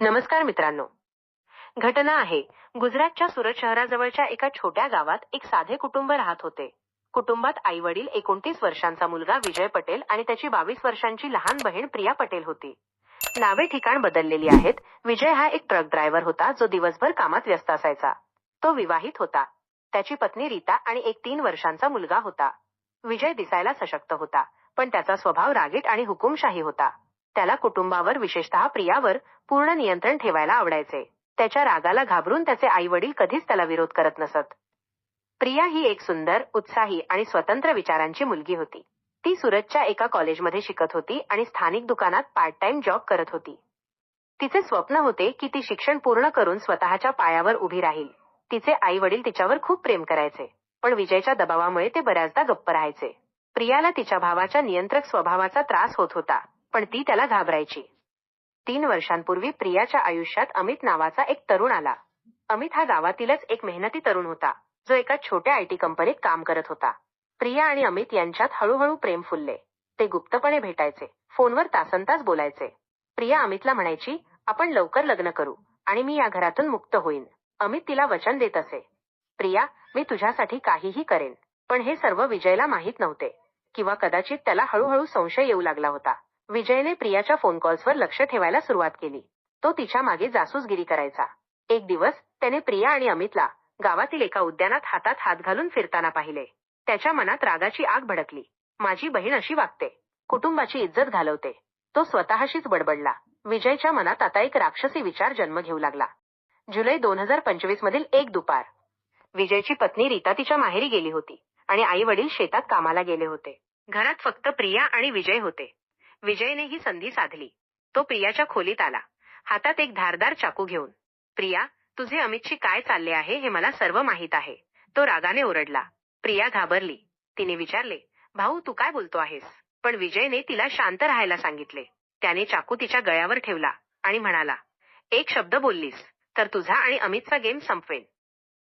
नमस्कार मित्रांनो. घटना आहे. गुजरातच्या सुरत शहराजवळच्या एका छोट्या गावात एक साधे कुटुंब राहत होते. कुटुंबात आई वडील एकोणतीस वर्षांचा मुलगा विजय पटेल आणि त्याची बावीस वर्षांची लहान बहीण प्रिया पटेल होती. नावे ठिकाण बदललेली आहेत. विजय हा एक ट्रक ड्रायव्हर होता जो दिवसभर कामात व्यस्त असायचा. तो विवाहित होता. त्याची पत्नी रीता आणि एक तीन वर्षांचा मुलगा होता. विजय दिसायला सशक्त होता पण त्याचा स्वभाव रागीट आणि हुकुमशाही होता. त्याला कुटुंबावर विशेषतः प्रियावर पूर्ण नियंत्रण ठेवायला आवडायचे. त्याच्या रागाला घाबरून त्याचे आई वडील कधीच त्याला विरोध करत नसत. प्रिया ही एक सुंदर उत्साही आणि स्वतंत्र विचारांची मुलगी होती. ती सुरतच्या एका कॉलेजमध्ये शिकत होती आणि स्थानिक दुकानात पार्ट टाइम जॉब करत होती. तिचे स्वप्न होते की ती शिक्षण पूर्ण करून स्वतःच्या पायावर उभी राहील. तिचे आई वडील तिच्यावर खूप प्रेम करायचे पण विजयच्या दबावामुळे ते बऱ्याचदा गप्प राहायचे. प्रियाला तिच्या भावाच्या नियंत्रक स्वभावाचा त्रास होत होता. पण ती त्याला घाबरायची. तीन वर्षांपूर्वी प्रियाच्या आयुष्यात अमित नावाचा एक तरुण आला. अमित हा गावातीलच एक मेहनती तरुण होता जो एका छोट्या आयटी कंपनीत काम करत होता. प्रिया आणि अमित यांच्यात हळूहळू प्रेम फुलले. ते गुप्तपणे भेटायचे फोनवर तासनतास बोलायचे. प्रिया अमितला म्हणायची आपण लवकर लग्न करू आणि मी या घरातून मुक्त होईन. अमित तिला वचन देत असे. प्रिया मी तुझ्यासाठी काहीही करेन पण हे सर्व विजयला माहीत नव्हते किंवा कदाचित त्याला हळूहळू संशय येऊ लागला होता. विजयने प्रियाच्या फोन कॉल्सवर लक्ष ठेवायला सुरुवात केली. तो तिच्यामागे जासूसगिरी करायचा. एक दिवस त्याने प्रिया आणि अमितला गावातील एका उद्यानात हातात हात घालून फिरताना पाहिले. त्याच्या मनात रागाची आग भडकली. माझी बहीण अशी वागते. कुटुंबाची इज्जत घालवते. तो स्वतःशीच बडबडला. विजयच्या मनात आता एक राक्षसी विचार जन्म घेऊ लागला. जुलै दोन हजार पंचवीस मधील एक दुपार. विजयची पत्नी रीता तिच्या माहेरी गेली होती आणि आई वडील शेतात कामाला गेले होते. घरात फक्त प्रिया आणि विजय होते. विजयने ही संधी साधली. तो प्रियाच्या खोलीत आला. हातात एक धारदार चाकू घेऊन प्रिया तुझे अमितशी काय चालले आहे हे मला सर्व माहीत आहे. तो रागाने ओरडला. प्रिया घाबरली. तिने विचारले भाऊ तू काय बोलतो आहेस? पण विजयने तिला शांत राहायला सांगितले. त्याने चाकू तिच्या गळ्यावर ठेवला आणि म्हणाला एक शब्द बोललीस तर तुझा आणि अमितचा गेम संपवेन.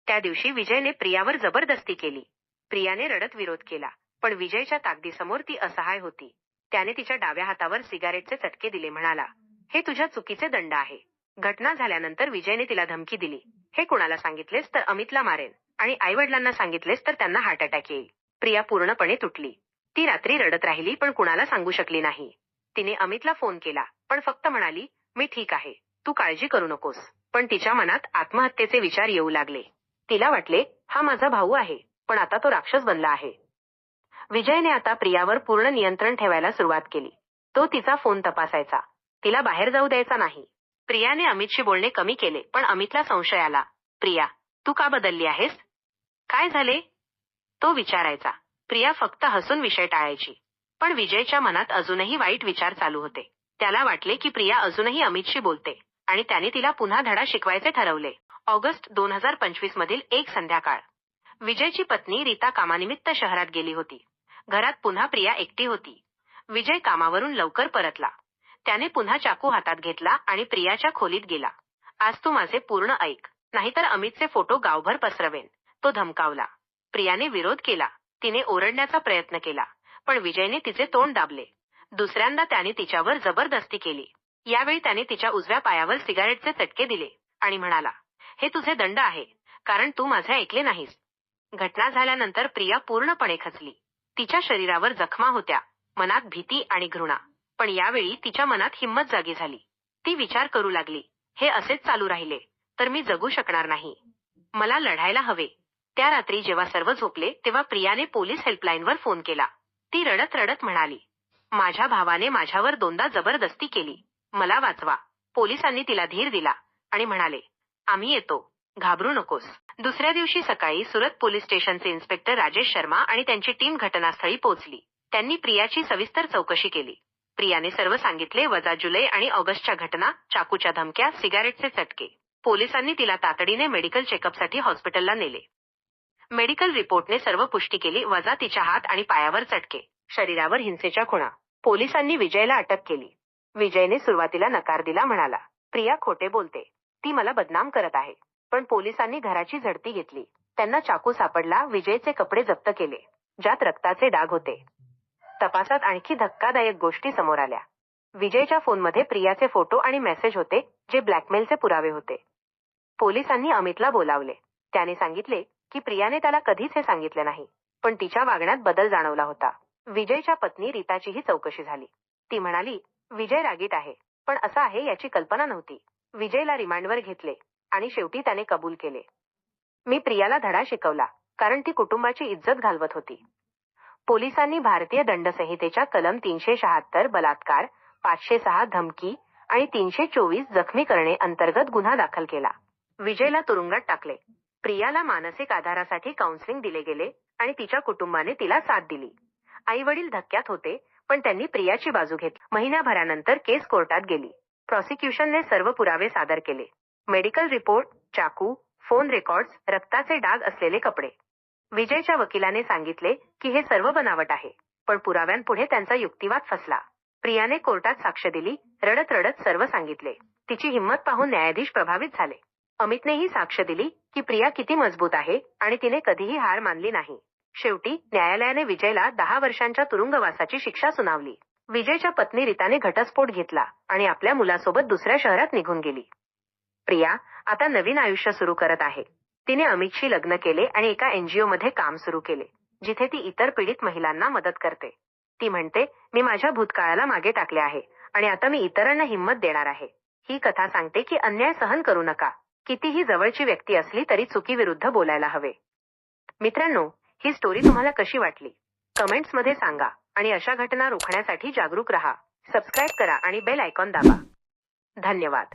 त्या दिवशी विजयने प्रियावर जबरदस्ती केली. प्रियाने रडत विरोध केला पण विजयच्या ताकदीसमोर ती असहाय होती. त्याने तिच्या डाव्या हातावर सिगारेटचे चटके दिले म्हणाला हे तुझ्या चुकीचे दंड आहे. घटना झाल्यानंतर विजयने तिला धमकी दिली. हे कुणाला सांगितलेस तर अमितला मारेन आणि आई वडिलांना सांगितलेस तर त्यांना हार्ट अटॅक येईल. प्रिया पूर्णपणे तुटली. ती रात्री रडत राहिली पण कुणाला सांगू शकली नाही. तिने अमितला फोन केला पण फक्त म्हणाली मी ठीक आहे. तू काळजी करू नकोस. पण तिच्या मनात आत्महत्येचे विचार येऊ लागले. तिला वाटले हा माझा भाऊ आहे पण आता तो राक्षस बनला आहे. विजयने आता प्रियावर पूर्ण नियंत्रण ठेवायला सुरुवात केली. तो तिचा फोन तपासायचा. तिला बाहेर जाऊ द्यायचा नाही. प्रियाने अमितशी बोलणे कमी केले पण अमितला संशय आला. प्रिया तू का बदलली आहेस? काय झाले? तो विचारायचा. प्रिया फक्त हसून विषय टाळायची. पण विजयच्या मनात अजूनही वाईट विचार चालू होते. त्याला वाटले की प्रिया अजूनही अमितशी बोलते आणि त्याने तिला पुन्हा धडा शिकवायचे ठरवले. ऑगस्ट दोन हजार पंचवीस मधील एक संध्याकाळ. विजयची पत्नी रीता कामानिमित्त शहरात गेली होती. घरात पुन्हा प्रिया एकटी होती. विजय कामावरून लवकर परतला. त्याने पुन्हा चाकू हातात घेतला आणि प्रियाच्या खोलीत गेला. आज तू माझे पूर्ण ऐक नाहीतर अमितचे फोटो गावभर पसरवेन. तो धमकावला. प्रियाने विरोध केला. तिने ओरडण्याचा प्रयत्न केला पण विजयने तिचे तोंड दाबले. दुसऱ्यांदा त्याने तिच्यावर जबरदस्ती केली. यावेळी त्याने तिच्या उजव्या पायावर सिगारेटचे चटके दिले आणि म्हणाला हे तुझे दंड आहे कारण तू माझे ऐकले नाहीस. घटना झाल्यानंतर प्रिया पूर्णपणे खचली. तिच्या शरीरावर जखमा होत्या. मनात भीती आणि घृणा. पण यावेळी तिच्या मनात हिंमत जागी झाली. ती विचार करू लागली. हे असेच चालू राहिले. तर मी जगू शकणार नाही. मला लढायला हवे. त्या रात्री जेव्हा सर्व झोपले तेव्हा प्रियाने पोलीस हेल्पलाईनवर फोन केला. ती रडत रडत म्हणाली माझ्या भावाने माझ्यावर दोनदा जबरदस्ती केली. मला वाचवा. पोलिसांनी तिला धीर दिला आणि म्हणाले आम्ही येतो. घाबरू नकोस. दुसऱ्या दिवशी सकाळी सुरत पोलीस स्टेशनचे इन्स्पेक्टर राजेश शर्मा आणि त्यांची टीम घटनास्थळी पोहोचली. त्यांनी प्रियाची सविस्तर चौकशी केली. प्रियाने सर्व सांगितले वजा जुलै आणि ऑगस्टच्या घटना चाकूच्या धमक्या सिगारेटचे चटके. पोलिसांनी तिला तातडीने मेडिकल चेकअपसाठी हॉस्पिटलला नेले. मेडिकल रिपोर्टने सर्व पुष्टी केली वजा तिच्या हात आणि पायावर चटके शरीरावर हिंसेच्या खुणा. पोलिसांनी विजयला अटक केली. विजयने सुरुवातीला नकार दिला म्हणाला प्रिया खोटे बोलते. ती मला बदनाम करत आहे. पण पोलिसांनी घराची झडती घेतली. त्यांना चाकू सापडला विजयचे कपडे जप्त केले ज्यात रक्ताचे डाग होते. तपासात आणखी धक्कादायक गोष्टी समोर आल्या. विजयच्या फोनमध्ये प्रियाचे फोटो आणि मेसेज होते जे ब्लॅकमेलचे पुरावे होते. पोलिसांनी अमितला बोलावले. त्याने सांगितले की प्रियाने त्याला कधीच हे सांगितले नाही पण तिच्या वागण्यात बदल जाणवला होता. विजयच्या पत्नी रीताचीही चौकशी झाली. ती म्हणाली विजय रागीट आहे पण असं आहे याची कल्पना नव्हती. विजयला रिमांडवर घेतले. आणि शेवटी त्याने कबूल केले. मी प्रियाला धडा शिकवला कारण ती कुटुंबाची इज्जत घालवत होती. पोलिसांनी भारतीय दंडसंहितेच्या कलम तीनशे शहात्तर बलात्कार पाचशे सहा धमकी आणि तीनशे चोवीस जखमी करणे अंतर्गत गुन्हा दाखल केला. विजयला तुरुंगात टाकले. प्रियाला मानसिक आधारासाठी काउन्सिलिंग दिले गेले आणि तिच्या कुटुंबाने तिला साथ दिली. आई वडील धक्क्यात होते पण त्यांनी प्रियाची बाजू घेतली. महिन्याभरानंतर केस कोर्टात गेली. प्रॉसिक्युशनने सर्व पुरावे सादर केले. मेडिकल रिपोर्ट चाकू फोन रेकॉर्ड्स रक्ताचे डाग असलेले कपडे. विजयच्या वकिलाने सांगितले की हे सर्व बनावट आहे पण पुराव्यांपुढे त्यांचा युक्तिवाद फसला. प्रियाने कोर्टात साक्ष दिली रडत रडत सर्व सांगितले. तिची हिंमत पाहून न्यायाधीश प्रभावित झाले. अमितनेही साक्ष दिली की प्रिया किती मजबूत आहे आणि तिने कधीही हार मानली नाही. शेवटी न्यायालयाने विजयला दहा वर्षांच्या तुरुंगवासाची शिक्षा सुनावली. विजयच्या पत्नी रिताने घटस्फोट घेतला आणि आपल्या मुलासोबत दुसऱ्या शहरात निघून गेली. प्रिया आता नवीन आयुष्य सुरू करत आहे. तिने अमितशी लग्न केले आणि एका एनजीओ मध्ये काम सुरू केले जिथे ती इतर पीडित महिलांना मदत करते. ती म्हणते मी माझ्या भूतकाळाला मागे टाकले आहे आणि आता मी इतरांना हिंमत देणार आहे. ही कथा सांगते की अन्याय सहन करू नका. कितीही जवळची व्यक्ती असली तरी चुकीविरुद्ध बोलायला हवे. मित्रांनो ही स्टोरी तुम्हाला कशी वाटली? कमेंट्समध्ये सांगा आणि अशा घटना रोखण्यासाठी जागरूक रहा. सबस्क्राईब करा आणि बेल आयकॉन दाबा. धन्यवाद.